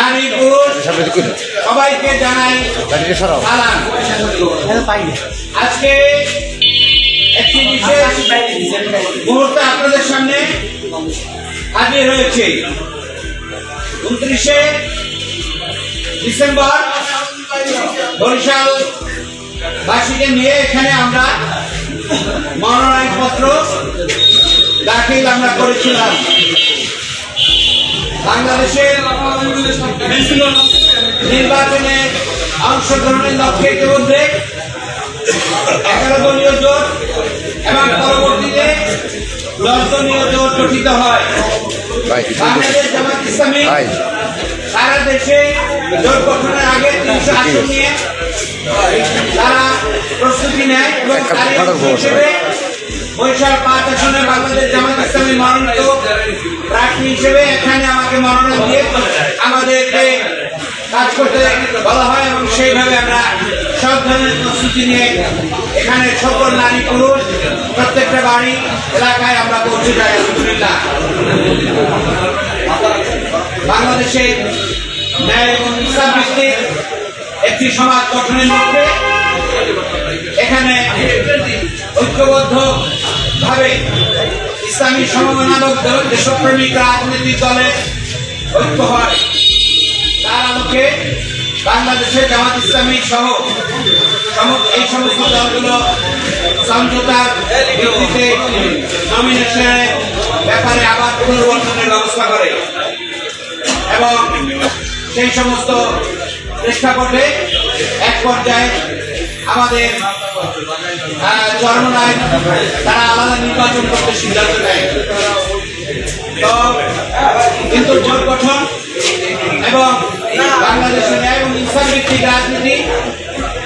নারী পুরুষ সবাইকে জানাই আজকে একটি বিশেষ মুহূর্ত আপনাদের সামনে হাজির হয়েছে। উনত্রিশে ডিসেম্বর বরিশাল বাসীকে নিয়ে এখানে আমরা মনোনয়নপত্র দাখিল আমরা করেছিলাম। বাংলাদেশের নির্বাচনে অংশগ্রহণের লক্ষ্যে ইতিমধ্যে এগারো দলীয় জোট এবং পরবর্তীতে দশ দলীয় জোট গঠিত হয়। বাংলাদেশ জামাত ইসলামী সারা দেশে জোট গঠনের আগে তিনশো আসন নিয়ে তারা প্রস্তুতি নেয় এবং বৈশাখ পাঁচ আসনে বাংলাদেশ জামাত ইসলামী মনোনীত প্রার্থী হিসেবে এখানে আমাকে মনোনয়ন দিয়ে আমাদেরকে কাজ করতে বলা হয় এবং সেইভাবে আমরা সব ধরনের প্রস্তুতি নিয়ে এখানে সকল নারী পুরুষ প্রত্যেকটা বাড়ি, এলাকায় আমরা পৌঁছে যাই, আলহামদুলিল্লাহ। বাংলাদেশে ন্যায় এবং ইসলাম ভিত্তিক একটি সমাজ গঠনের লক্ষ্যে এখানে ঐক্যবদ্ধ ভাবে ইসলামী সমমনাবক দল- দেশপ্রেমিক রাজনৈতিক দলে ঐক্য হয়। তার আলোকে বাংলাদেশের জামাত ইসলামী সহ এই সমস্ত দলগুলো সমঝোতার ভিত্তিতে নমিনেশনের ব্যাপারে আবার পুনর্বন্টনের ব্যবস্থা করে। এবং সেই সমস্ত প্রেক্ষাপটে এক পর্যায়ে আমাদের আহ, চরমনায় তারা আলাদা নির্বাচন করতে সিদ্ধান্ত নেয়। তো কিন্তু জোট গঠন এবং বাংলাদেশের ন্যায় এবং ইনসান ভিত্তিক রাজনীতি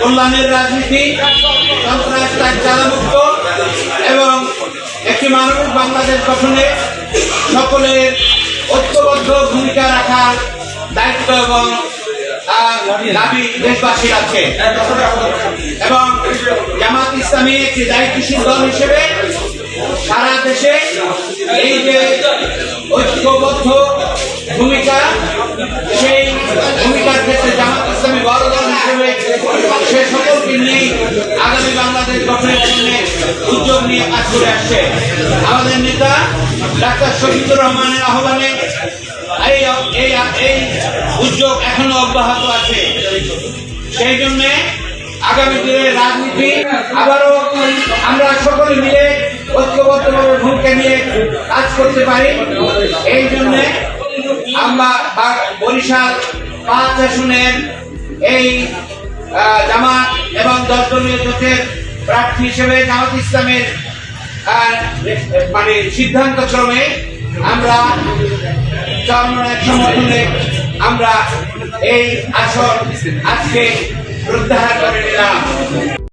কল্যাণের রাজনীতি সন্ত্রাস তার চালামুক্ত এবং একটি মানবিক বাংলাদেশ গঠনে সকলের ঐক্যবদ্ধ ভূমিকা রাখার দায়িত্ব এবং দাবি দেশবাসীর আছে। এবং জামাত ইসলামী একটি দায়িত্বশীল দল হিসেবে সারা দেশে এই যে ঐক্যবদ্ধ ভূমিকা, সেই ভূমিকার ক্ষেত্রে জামাত ইসলামী বড় দল হিসেবে সে সকলকে নিয়েই আগামী বাংলাদেশ গঠনের জন্য উদ্যোগ নিয়ে কাজ করে আসছে। আমাদের নেতা ডাক্তার শহীদুর রহমানের আহ্বানে এই এই এই উদ্যোগ এখনও অব্যাহত আছে। সেই জন্যে আগামী দিনের রাজনীতি আবারও আমরা সকলে মিলে ঐক্যবদ্ধভাবে ভূমিকা নিয়ে কাজ করতে পারি। এই জন্যে আমরা বরিশাল পাঁচ আসনের এই জামাত এবং দশ দলীয় জোটের প্রার্থী হিসেবে জামাত ইসলামের মানে সিদ্ধান্ত ক্রমে আমরা সমর্থনে আমরা এই আসন আজকে প্রত্যাহার করে নিলাম।